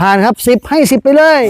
ผ่านครับสิบให้สิบไปเลย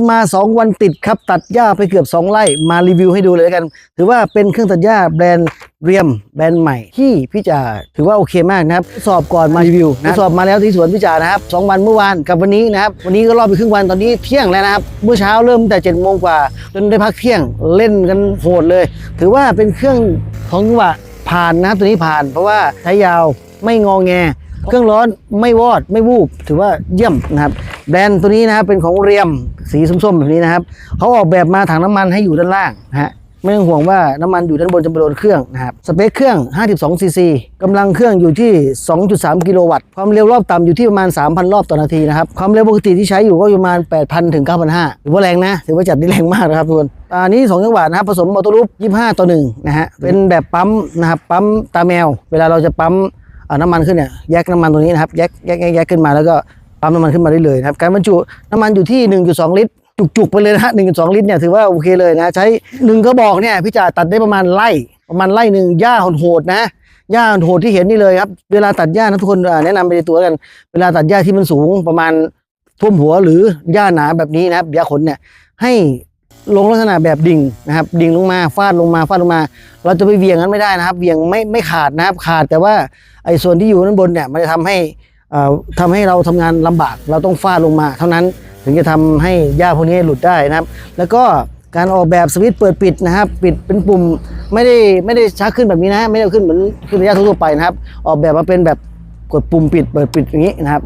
นมา 2 วันติดครับ ตัดหญ้าไปเกือบ 2ไร่มารีวิวให้ดูเลยกัน ถือว่าเป็นเครื่องตัดหญ้าแบรนด์เรียมแบรนด์ใหม่ที่พี่จ่าถือว่าโอเคมากนะครับ สอบก่อนมารีวิวนะสอบมาแล้วที่สวนพี่จ่านะครับสองวันเมื่อวานกับวันนี้นะครับวันนี้ก็รอบไปครึ่งวันตอนนี้เที่ยงแล้วนะครับเมื่อเช้าเริ่มแต่7จ็ดโมงกว่าจนได้พักเที่ยงเล่นกันโหดเลย ถือว่าเป็นเครื่องของจังหวะผ่านนะครับตัวนี้ผ่าน เพราะว่าใช้ยาวไม่งอแง เครื่องร้อนไม่วอดไม่วูบถือว่าเยี่ยมนะครับ แบรนด์ตัวนี้นะครับเป็นของเรียมสีส้มๆแบบนี้นะครับเขาออกแบบมาถังน้ำมันให้อยู่ด้านล่างนะฮะไม่ต้องห่วงว่าน้ำมันอยู่ด้านบนจะไปโดนเครื่องนะครับ สเปคเครื่อง 52 ซีซีกำลังเครื่องอยู่ที่ 2.3 กิโลวัตต์ ความเร็วรอบต่ำอยู่ที่ประมาณ 3,000 รอบต่อนาทีนะครับ ความเร็วปกติที่ใช้อยู่ก็อยู่ประมาณ 8,000 ถึง 9,500ถือว่าแรงนะ ถือว่าจัดได้แรงมากนะครับทุกคนอันนี้ 2 จังหวะนะครับ ผสมมอเตอร์ลูป 25 ต่อ1นะฮะ เป็นแบบปั๊มนะครับ ปั๊มตาแมว เวลาเราจะปั๊ม เอาน้ำมันขึ้นเนี่ยแยกน้ำมันตรงนี้นะครับแยกแยกแยกแยกขึ้นมาแล้วก็ปั๊มน้ำมันขึ้นมาได้เลยนะครับการบรรจุน้ำมันอยู่ที่ 1.2 ลิตร จุกๆไปเลยนะฮะ1.2 ลิตรเนี่ยถือว่าโอเคเลยนะใช้หนึ่งกระบอกเนี่ยพี่จ่าตัดได้ประมาณไร่ประมาณไร่หนึ่งหญ้าโหดๆนะหญ้าโหดที่เห็นนี่เลยครับเวลาตัดหญ้านะทุกคนแนะนำไปในตัวกัน เวลาตัดหญ้าที่มันสูงประมาณท่วมหัวหรือหญ้าหนาแบบนี้นะครับหญ้าขนเนี่ยให้ ลงลักษณะแบบดิ่งนะครับ ดิ่งลงมาฟาดลงมาฟาดลงมา เราจะไปเวียงนั้นไม่ได้นะครับเวียงไม่ไม่ขาดนะครับขาดแต่ว่าไอ้ส่วนที่อยู่ด้านบนเนี่ยมันจะทำให้เอ่อทำให้เราทำงานลำบาก เราต้องฟาดลงมา เท่านั้นถึงจะทำให้หญ้าพวกนี้หลุดได้นะครับ แล้วก็การออกแบบสวิตช์เปิดปิดนะครับ ปิดเป็นปุ่มไม่ได้ไม่ได้ชักขึ้นแบบนี้นะไม่ได้ขึ้นเหมือนขึ้นระยะทั่วไปนะครับ ออกแบบมาเป็นแบบกดปุ่มปิดเปิดปิดอย่างนี้นะครับ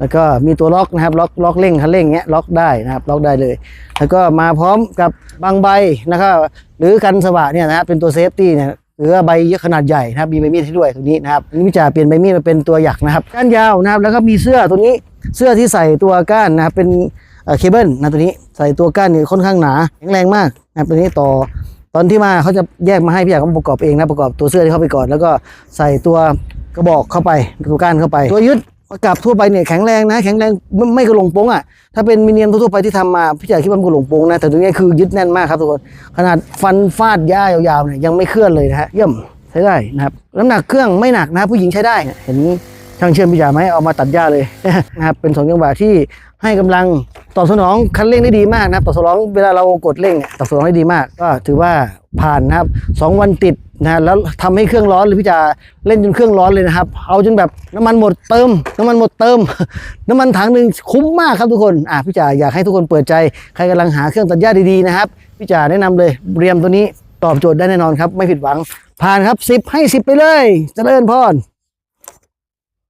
แล้วก็มีตัวล็อกนะครับล็อกล็อกเร่งคันเร่งเงี้ยล็อกได้นะครับล็อกได้เลย แล้วก็มาพร้อมกับบางใบนะครับหรือกันสว่านเนี่ยนะครับเป็นตัวเซฟตี้เนี่ยหรือว่าใบเยอะขนาดใหญ่นะครับมีใบมีดให้ด้วยตรงนี้นะครับนนี้วิจารเปลี่ยนใบมีดมาเป็นตัวหยักนะครับก้านยาวนะครับแล้วก็มีเสื้อตัวนี้เสื้อที่ใส่ตัวก้านนะครับเป็นเอ่อเคเบิลนะตัวนี้ใส่ตัวก้านเนี่ยค่อนข้างหนาแข็งแรงมากนะครับตัวนี้ต่อตอนที่มาเขาจะแยกมาให้พี่อยากประกอบเองนะประกอบตัวเสื้อที่เข้าไปก่อน แล้วก็ใส่ตัวกระบอกเข้าไปตัวก้านเข้าไป ตัวยึด ประกับทั่วไปเนี่ยแข็งแรงนะ แข็งแรงไม่ไม่กระหลงโป้งอะถ้าเป็นมิเนียมทั่วไปที่ทำมาพี่อยากคิดว่ามันกระหลงโป้งนะแต่ตัวนี้คือยึดแน่นมากครับทุกคนขนาดฟันฟาดหญ้ายาวๆเนี่ยยังไม่เคลื่อนเลยนะฮะเยี่ยมใช้ได้นะครับน้ำหนักเครื่องไม่หนักนะผู้หญิงใช้ได้เห็นช่างเชื่อมพี่อยากไหมเอามาตัดหญ้าเลยนะครับเป็นสองจังหวะที่ให้กำลังตอบสนองคันเร่งได้ดีมากนะครับตอบสนองเวลาเรากดเร่งเนี่ยตอบสนองได้ดีมาก ก็ถือว่าผ่านนะครับสองวันติด นะแล้วทำให้เครื่องร้อนเลยพี่จะเล่นจนเครื่องร้อนเลยนะครับ เอาจนแบบน้ำมันหมดเติม น้ำมันหมดเติม น้ำมันถังหนึ่งคุ้มมากครับทุกคนอะพี่จ๋าอยากให้ทุกคนเปิดใจใครกำลังหาเครื่องตัดหญ้าดีๆนะครับพี่จ๋าแนะนำเลยเรียมตัวนี้ตอบโจทย์ได้แน่นอนครับ ไม่ผิดหวังผ่านครับ 10 ให้ 10 ไปเลยเจริญพร